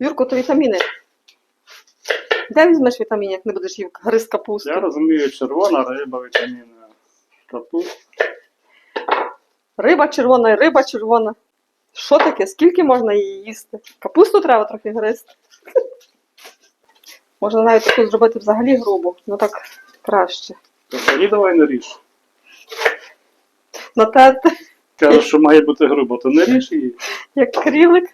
Юрко, то вітаміни. Де візьмеш вітамін, як не будеш їв гриз капусту? Я розумію, червона риба, вітаміни. Капуста. Риба червона, риба червона. Що таке? Скільки можна її їсти? Капусту треба трохи гризти. Можна навіть таку зробити взагалі грубу, ну так краще. Взагалі давай не ріж. Натерти, Кажеш, що має бути грубо, то не ріж її. як крілик.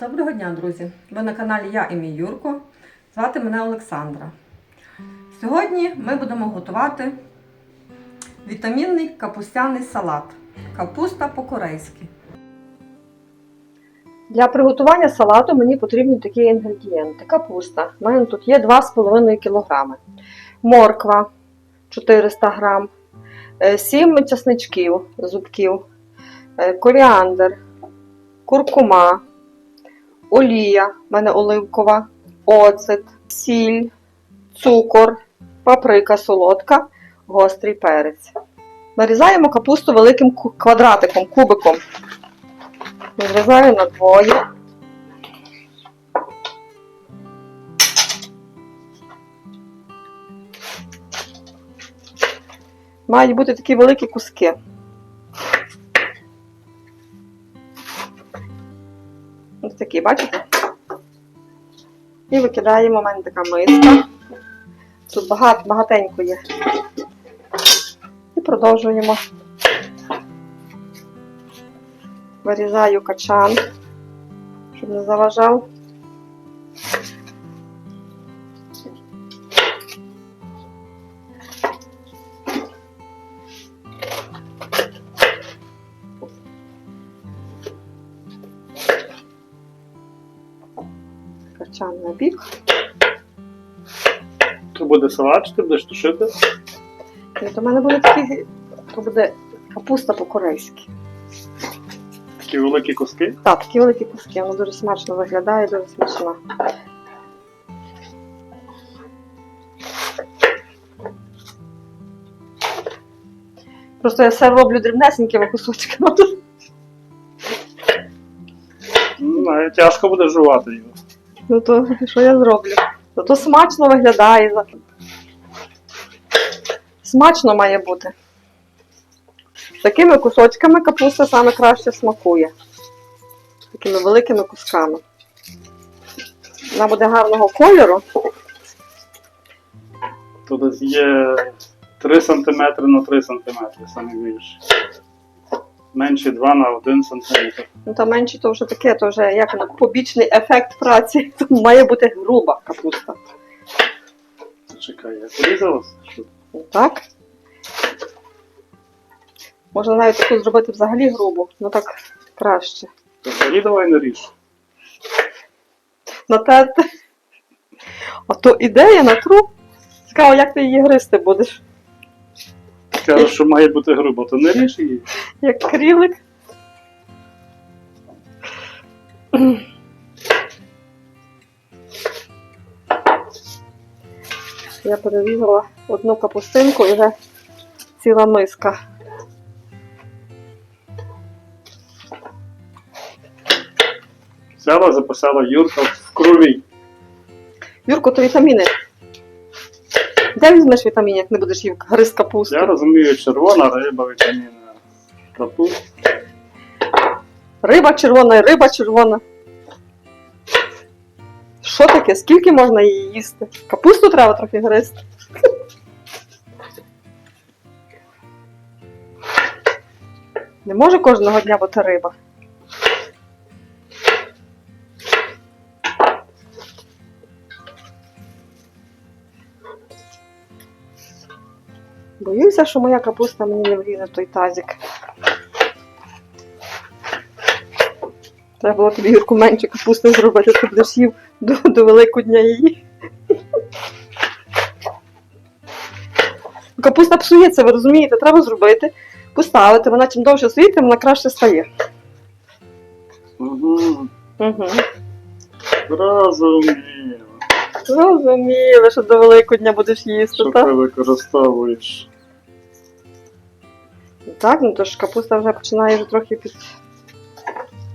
Доброго дня, друзі! Ви на каналі Я і мій Юрко. Звати мене Олександра. Сьогодні ми будемо готувати вітамінний капустяний салат. Капуста по-корейськи. Для приготування салату мені потрібні такі інгредієнти. Капуста. У мене тут є 2,5 кг. Морква 400 г. 7 часничків, зубків, е, коріандр, куркума, олія, в мене оливкова, оцет, сіль, цукор, паприка солодка, гострий перець. Нарізаємо капусту великим квадратиком, кубиком. Розрізаю на двоє. Мають бути такі великі куски. Такі, бачите? І викидаємо, у мене така миска. Тут багато, багатенько є. І продовжуємо. Вирізаю качан, щоб не заважав. То буде салат, чи ти будеш тушити? І до мене буде такі, то буде капуста по-корейськи. Такі великі куски. Так, такі великі куски, воно дуже смачно виглядає, дуже смачно. Просто я все роблю дрібнесенькими кусочками. Ну, тяжко буде жувати його. Ну то що я зроблю? Зато смачно виглядає. Смачно має бути. Такими кусочками капуста саме краще смакує. Такими великими кусками. Вона буде гарного кольору. Тут є 3 см на 3 см, саме більше. Менше 2 на 1 см. Ну та менше то вже таке, то вже як воно, побічний ефект праці. Тому має бути груба капуста. Чекай, я порізалась? Так. Можна навіть таку зробити взагалі грубу, ну так краще. То взагалі давай не ріж. Натерти. А то ідея на труп. Цікаво, як ти її гризти будеш, Кажеш, що має бути грубо, то не ріж її. Як крілик. Я перерізала одну капустинку і вже ціла миска. Взяла, записала Юрка в крові. Юрко, то вітаміни. Де візьмеш вітамін, як не будеш їв гриз капусту? Я розумію, червона риба, вітаміни. Риба червона, риба червона. Що таке? Скільки можна її їсти? Капусту треба трохи гризти. Не може кожного дня бути риба. Боюся, що моя капуста мені не влізе в той тазик. Треба було тобі Юрку менше капусти зробити, ти будеш їв до, до Великодня її. Капуста псується, ви розумієте, треба зробити, поставити, вона чим довше стоїть, тим вона краще стає. Угу. Угу. Зрозуміло. Зрозуміли, що до Великодня будеш їсти, Що ти використовуєш? Так, ну то ж капуста вже починає вже трохи під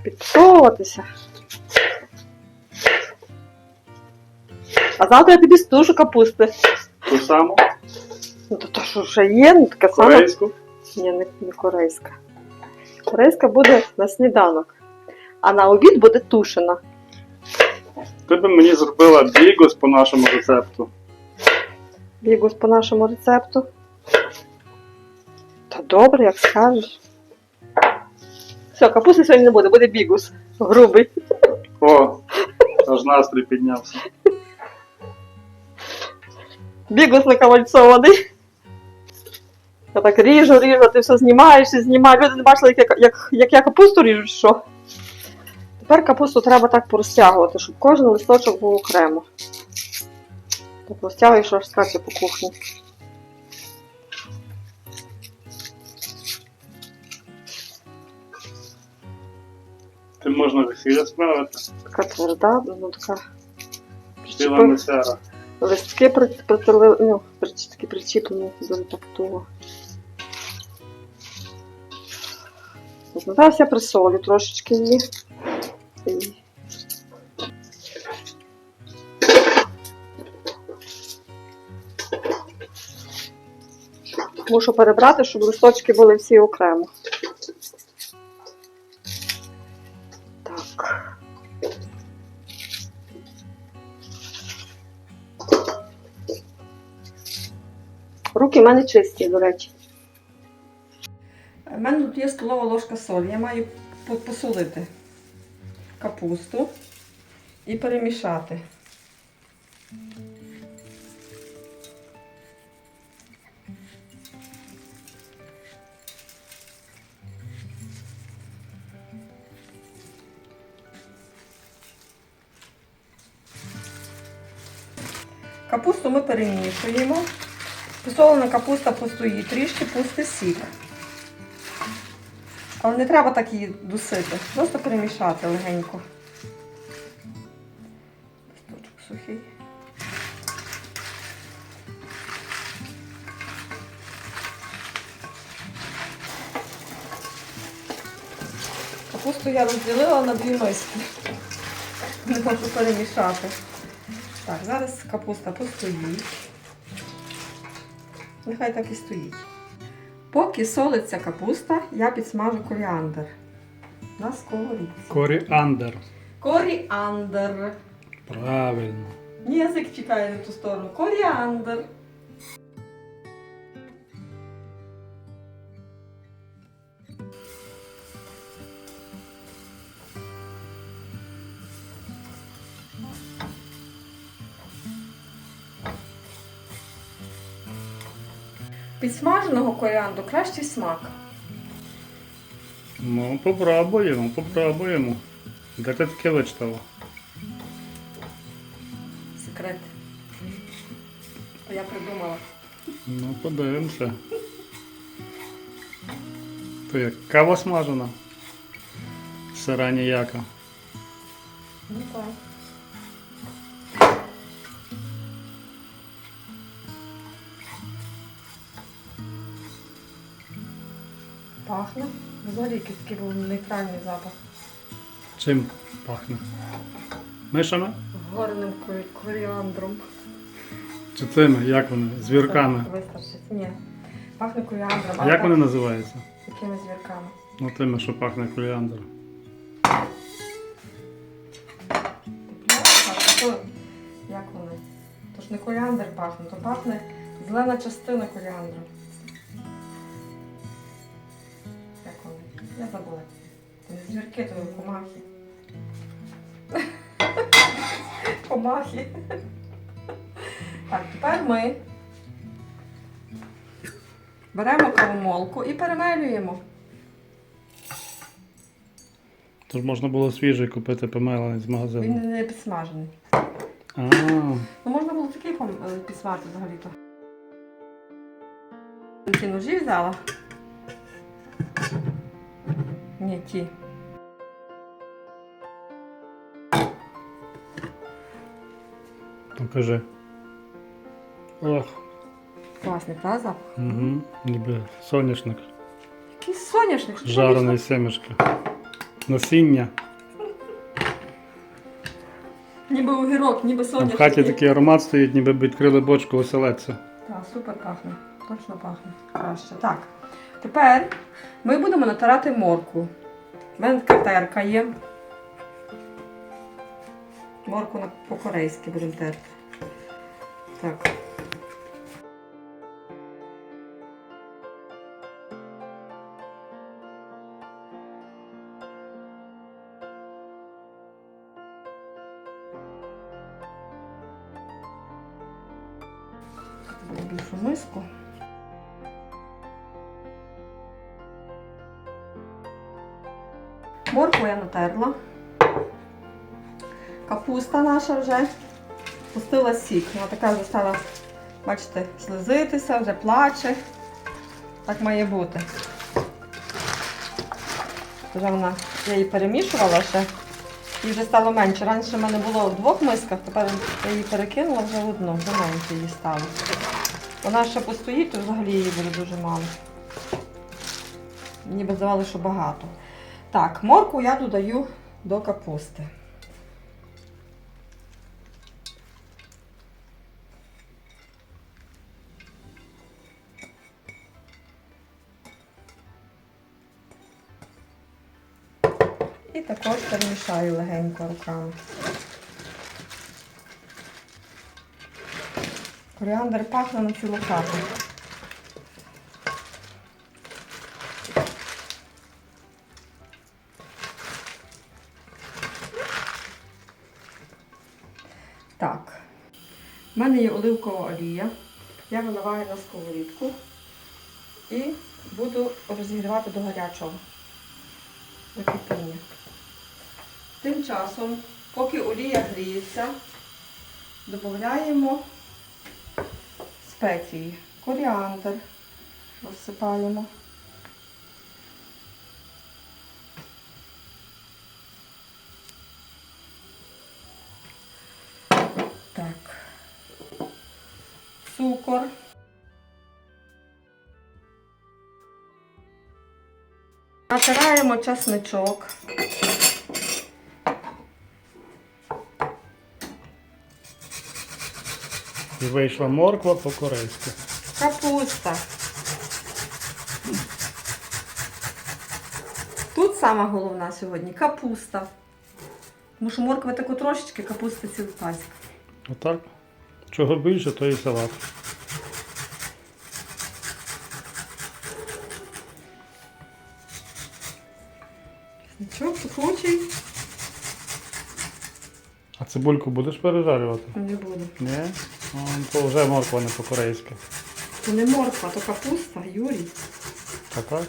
підсовуватися. А завтра я тобі стужу капусти. Ту саму? Ну, то, то що вже є, ну, така сама. Корейську? Ні, не, не корейська. Корейська буде на сніданок, а на обід буде тушена. Ти б мені зробила бігус по нашому рецепту. Бігус по нашому рецепту. Та добре, як скажеш. Все, капусти сьогодні не буде, буде бігус. Грубий. О, аж настрій піднявся. Бігус накавальцований. Я так ріжу, ріжу, ти все знімаєш і знімаєш. Люди не бачили, як, я- як, як я капусту ріжу, чи що. Тепер капусту треба так порозтягувати, щоб кожен листочок був окремо. Так розтягуєш аж скаче по кухні. Ти можна весілля справити. Така тверда, ну така. Ціла Листки при, притили, ну, такі причіплені дуже так туго. Зараз я присолю трошечки її. Мушу перебрати, щоб листочки були всі окремо. В мене чисті, до речі. У мене тут є столова ложка солі. Я маю посолити капусту і перемішати. Капусту ми перемішуємо. Посолена капуста постоїть, трішки пусти сік. Але не треба так її дусити, просто перемішати легенько. Листочок сухий. Капусту я розділила на дві миски. Не можу перемішати. Так, зараз капуста постоїть. Нехай так і стоїть. Поки солиться капуста, я підсмажу коріандр. На сковорідці. Коріандр. Коріандр. Правильно. Ні, язик чекає на ту сторону. Коріандр. Підсмаженого коріандру кращий смак. Ну, попробуємо, попробуємо. Де ти таке вичитала? Секрет. Я придумала. Ну, подивимося. То як кава смажена? Сира ніяка. Ну так. Якийсь такий був нейтральний запах. Чим пахне? Мишами? Горним ко- коріандром. Чи цими? Як вони? Звірками. Вистачить. Ні. Пахне коріандром. А як вони називаються? Якими звірками? Ну тими, що пахне коріандр. Так, як вони? То ж не коріандр пахне, то пахне зелена частина коріандру. Я забула. Звірки, то комахи. Комахи. Так, тепер ми беремо кавомолку і перемелюємо. Тож можна було свіжий купити помелений з магазину. Він не підсмажений. А, Ну, можна було такий е, підсмажити взагалі-то. Ті ножі взяла. Ні, ті. то кажи. Ох, Класний, правда? запах? угу. ніби соняшник. Який соняшник. що ти Жарений семечка. Насіння. Ніби огірок, ніби соняшник. в хаті такий аромат стоїть, ніби б відкрили бочку оселедця. Так, супер пахне. Точно пахне. Краще. Так. Тепер ми будемо натирати морку. У мене така терка є. Морку по-корейськи будемо терти. Так. Моркву. Капуста наша вже пустила сік. Вона така вже стала, бачите, слизитися, вже плаче. Так має бути. Вже вона, я її перемішувала ще. І вже стало менше. Раніше в мене було в двох мисках, тепер я її перекинула вже в одну, вже менше її стало. Вона ще постоїть, то взагалі її буде дуже мало. Ніби здавалося, що багато. Так, морку я додаю до капусти. І також перемішаю легенько руками. Коріандр пахне на цілу хату. Мене є оливкова олія. Я виливаю на сковорідку і буду розігрівати до гарячого. До кипіння. Тим часом, поки олія гріється, додаємо спеції. Коріандр розсипаємо. Так. Цукор. Натираємо часничок. І вийшла морква по-корейськи. Капуста. Тут сама головна сьогодні капуста. Тому що морква таку трошечки, капусти цілий пасік. Отак. Чого більше, то і салат. Нічого, сухучий А цибульку будеш пережарювати? не буде. Ні? О, то вже морква не по-корейськи. То не морква, то капуста, Юрій. Та так?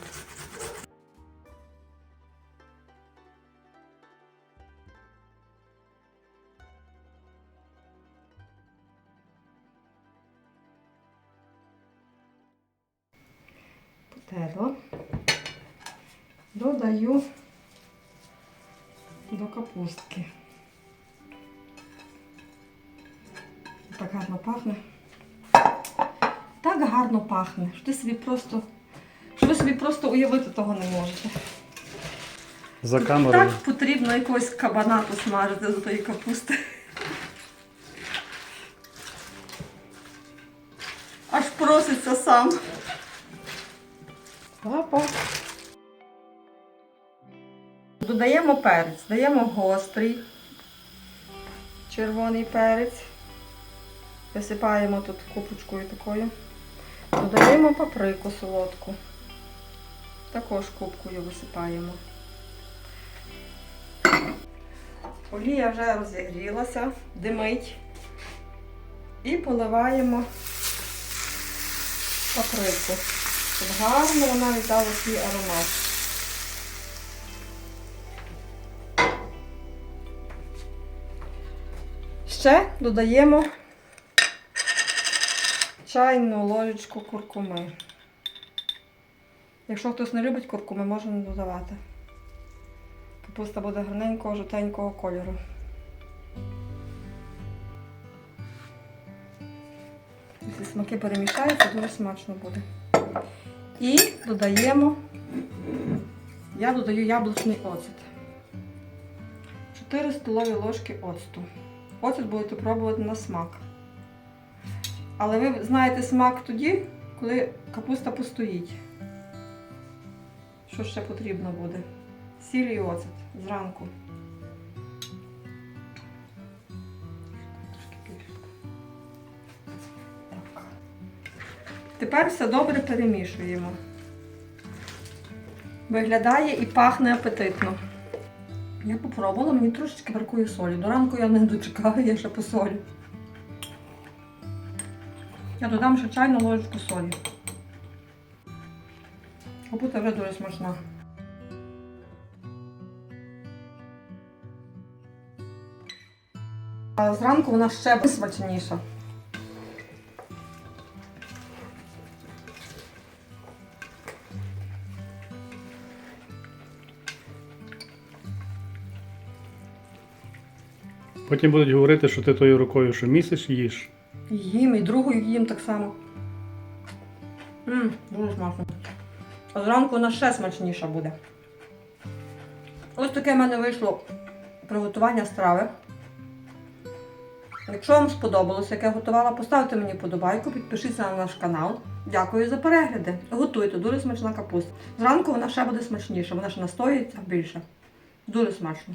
Потерла. Додаю до капустки. Так гарно пахне. Так гарно пахне, що ти собі просто, що ви собі просто уявити того не можете. За камерою. Так потрібно якогось кабана посмажити з тої капусти. Аж проситься сам. Додаємо перець, даємо гострий червоний перець. Висипаємо тут купочкою такою. Додаємо паприку солодку. Також кубкою висипаємо. Олія вже розігрілася, димить. І поливаємо паприку, щоб гарно вона віддала свій аромат. Ще додаємо чайну ложечку куркуми. Якщо хтось не любить куркуми, можна не додавати. Капуста буде гарненького жовтенького кольору. Якщо смаки перемішаються, дуже смачно буде. І додаємо, я додаю яблучний оцет. 4 столові ложки оцту. Оцет будете пробувати на смак. Але ви знаєте смак тоді, коли капуста постоїть. Що ще потрібно буде? Сіль і оцет зранку. Тепер все добре перемішуємо. Виглядає і пахне апетитно. Я попробувала, мені трошечки бракує солі. До ранку я не дочекаю, я ще посолю. Я додам ще чайну ложечку солі. Капуста вже дуже смачна. Зранку вона ще смачніша. Потім будуть говорити, що ти тою рукою, що місиш, їш. Їм і другою їм так само. Ммм, дуже смачно. А зранку вона ще смачніша буде. Ось таке в мене вийшло приготування страви. Якщо вам сподобалося, як я готувала, поставте мені подобайку, підпишіться на наш канал. Дякую за перегляди. Готуйте, дуже смачна капуста. Зранку вона ще буде смачніша, вона ще настоїться більше. Дуже смачно.